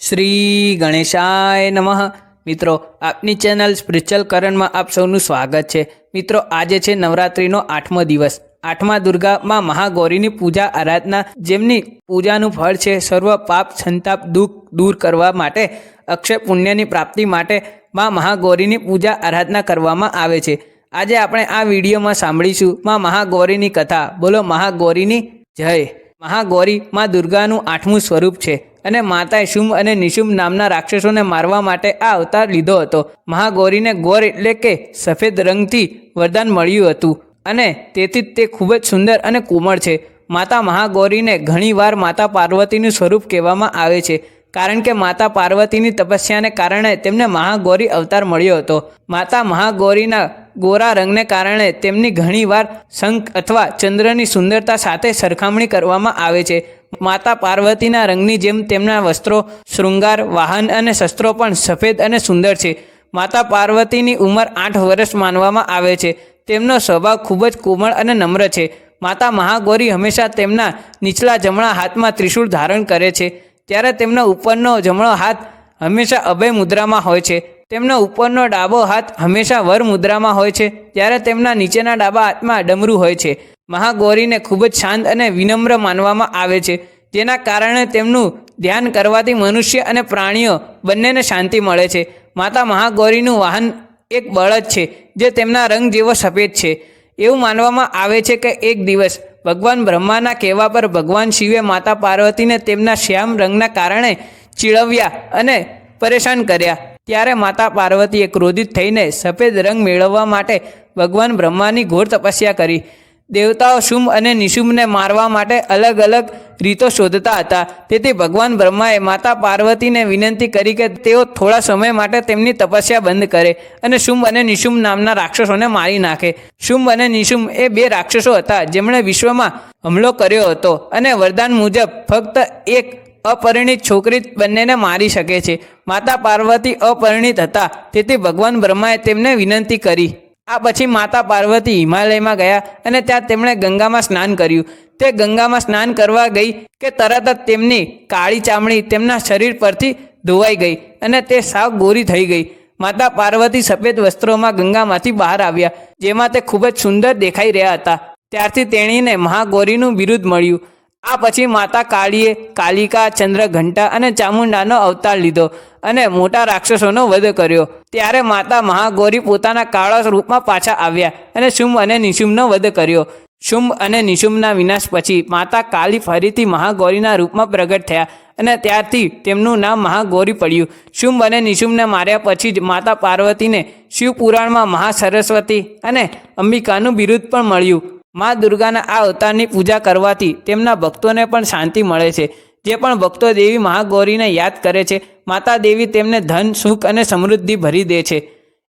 શ્રી ગણેશાય નમઃ. મિત્રો, આપની ચેનલ સ્પિરિચ્યુઅલ કરણમાં આપ સૌનું સ્વાગત છે. મિત્રો, આજે છે નવરાત્રિનો આઠમો દિવસ. આઠમા દુર્ગા માં મહાગૌરીની પૂજા આરાધના જેમની પૂજાનું ફળ છે, સર્વ પાપ, સંતાપ, દુઃખ દૂર કરવા માટે, અક્ષય પુણ્યની પ્રાપ્તિ માટે માં મહાગૌરીની પૂજા આરાધના કરવામાં આવે છે. આજે આપણે આ વિડીયોમાં સાંભળીશું માં મહાગૌરીની કથા. બોલો, મહાગૌરીની જય. મહાગૌરી માં દુર્ગાનું આઠમું સ્વરૂપ છે. અને માતાએ શુંભ અને નિશુંભ નામના રાક્ષસોને મારવા માટે આ અવતાર લીધો હતો. મહાગૌરીને ગોર એટલે કે સફેદ રંગથી વરદાન મળ્યું હતું અને તેથી તે ખૂબ જ સુંદર અને કોમળ છે. માતા મહાગૌરીને ઘણીવાર માતા પાર્વતીનું સ્વરૂપ કહેવામાં આવે છે, કારણ કે માતા પાર્વતીની તપસ્યાને કારણે તેમને મહાગૌરી અવતાર મળ્યો હતો. માતા મહાગૌરીના ગોરા રંગને કારણે તેમની ઘણીવાર શંખ અથવા ચંદ્રની સુંદરતા સાથે સરખામણી કરવામાં આવે છે. માતા પાર્વતીના રંગની જેમ તેમના વસ્ત્રો, શૃંગાર, વાહન અને શસ્ત્રો પણ સફેદ અને સુંદર છે. માતા પાર્વતીની ઉંમર આઠ વર્ષ માનવામાં આવે છે. તેમનો સ્વભાવ ખૂબ જ કોમળ અને નમ્ર છે. માતા મહાગૌરી હંમેશા તેમના નીચલા જમણા હાથમાં ત્રિશૂળ ધારણ કરે છે. ત્યારે તેમનો ઉપરનો જમણો હાથ હંમેશા અભય મુદ્રામાં હોય છે. તેમનો ઉપરનો ડાબો હાથ હંમેશા વર મુદ્રામાં હોય છે, ત્યારે તેમના નીચેના ડાબા હાથમાં ડમરું હોય છે. મહાગૌરીને ખૂબ જ શાંત અને વિનમ્ર માનવામાં આવે છે, જેના કારણે તેમનું ધ્યાન કરવાથી મનુષ્ય અને પ્રાણીઓ બંનેને શાંતિ મળે છે. માતા મહાગૌરીનું વાહન એક બળદ છે, જે તેમના રંગ જેવો સફેદ છે. એવું માનવામાં આવે છે કે એક દિવસ ભગવાન બ્રહ્માના કહેવા પર ભગવાન શિવે માતા પાર્વતીને તેમના શ્યામ રંગના કારણે ચીડવ્યા અને પરેશાન કર્યા. ત્યારે માતા પાર્વતીએ ક્રોધિત થઈને સફેદ રંગ મેળવવા માટે ભગવાન બ્રહ્માની ઘોર તપસ્યા કરી. દેવતાઓ શુંભ અને નિશુંભને મારવા માટે અલગ અલગ રીતો શોધતા હતા. તેથી ભગવાન બ્રહ્માએ માતા પાર્વતીને વિનંતી કરી કે તેઓ થોડા સમય માટે તેમની તપસ્યા બંધ કરે અને શુંભ અને નિશુંભ નામના રાક્ષસોને મારી નાખે. શુંભ અને નિશુંભ એ બે રાક્ષસો હતા જેમણે વિશ્વમાં હુમલો કર્યો હતો અને વરદાન મુજબ ફક્ત એક અપરિણિત છોકરી બંનેને મારી શકે છે. માતા પાર્વતી અપરિણિત હતા. તેથી ભગવાન બ્રહ્માએ તેમને વિનંતી કરી. આ પછી માતા પાર્વતી હિમાલયમાં ગયા અને ત્યાં તેમણે ગંગામાં સ્નાન કર્યું. તે ગંગામાં સ્નાન કરવા ગઈ કે તરત જ તેમની કાળી ચામડી તેમના શરીર પરથી ધોવાઈ ગઈ અને તે સાવ ગોરી થઈ ગઈ. માતા પાર્વતી સફેદ વસ્ત્રોમાં ગંગામાંથી બહાર આવ્યા, જેમાં તે ખૂબ જ સુંદર દેખાઈ રહ્યા હતા. ત્યારથી તેણીને મહાગૌરીનું બિરુદ મળ્યું. આ પછી માતા કાળીએ કાલિકા ચંદ્રઘંટા અને ચામુંડાનો અવતાર લીધો અને મોટા રાક્ષસોનો વધ કર્યો. ત્યારે માતા મહાગૌરી પોતાના કાળા રૂપમાં પાછા આવ્યા અને શુંભ અને નિશુંભનો વધ કર્યો. શુંભ અને નિશુંભના વિનાશ પછી માતા કાલી ફરીથી મહાગૌરીના રૂપમાં પ્રગટ થયા અને ત્યારથી તેમનું નામ મહાગૌરી પડ્યું. શુંભ અને નિશુંભને માર્યા પછી જ માતા પાર્વતીને શિવપુરાણમાં મહાસરસ્વતી અને અંબિકાનું બિરુદ પણ મળ્યું. મા દુર્ગાના આ અવતારની પૂજા કરવાથી તેમના ભક્તોને પણ શાંતિ મળે છે. જે પણ ભક્તો દેવી મહાગૌરીને યાદ કરે છે, માતા દેવી તેમને ધન, સુખ અને સમૃદ્ધિ ભરી દે છે.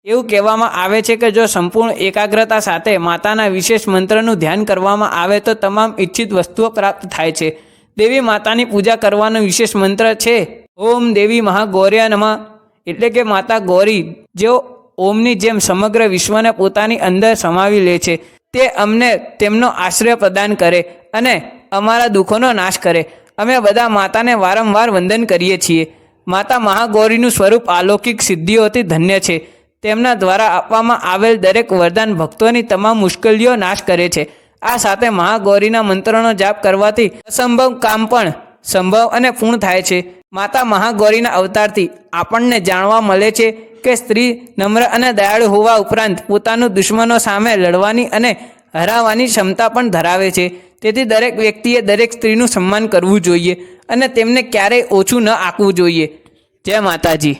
એવું કહેવામાં આવે છે કે જો સંપૂર્ણ એકાગ્રતા સાથે માતાના વિશેષ મંત્રનું ધ્યાન કરવામાં આવે તો તમામ ઈચ્છિત વસ્તુઓ પ્રાપ્ત થાય છે. દેવી માતાની પૂજા કરવાનો વિશેષ મંત્ર છે, ઓમ દેવી મહાગૌર્ય નમઃ. એટલે કે માતા ગૌરી જેઓ ઓમની જેમ સમગ્ર વિશ્વને પોતાની અંદર સમાવી લે છે. તે અમને તેમનો આશ્રય પ્રદાન કરે અને અમારા દુઃખોનો નાશ કરે. અમે બધા માતાને વારંવાર વંદન કરીએ છીએ. માતા મહાગૌરીનું સ્વરૂપ અલૌકિક સિદ્ધિઓથી ધન્ય છે. તેમના દ્વારા આપવામાં આવેલ દરેક વરદાન ભક્તોની તમામ મુશ્કેલીઓ નાશ કરે છે. આ સાથે મહાગૌરીના મંત્રોનો જાપ કરવાથી અસંભવ કામ પણ સંભવ અને પૂર્ણ થાય છે. માતા મહાગૌરીના અવતારથી આપણને જાણવા મળે છે કે સ્ત્રી નમ્ર અને દયાળુ હોવા ઉપરાંત પોતાનું દુશ્મનો સામે લડવાની અને હરાવવાની ક્ષમતા પણ ધરાવે છે. તેથી દરેક વ્યક્તિએ દરેક સ્ત્રીનું સન્માન કરવું જોઈએ અને તેમને ક્યારેય ઓછું ન આંકવું જોઈએ. જય માતાજી.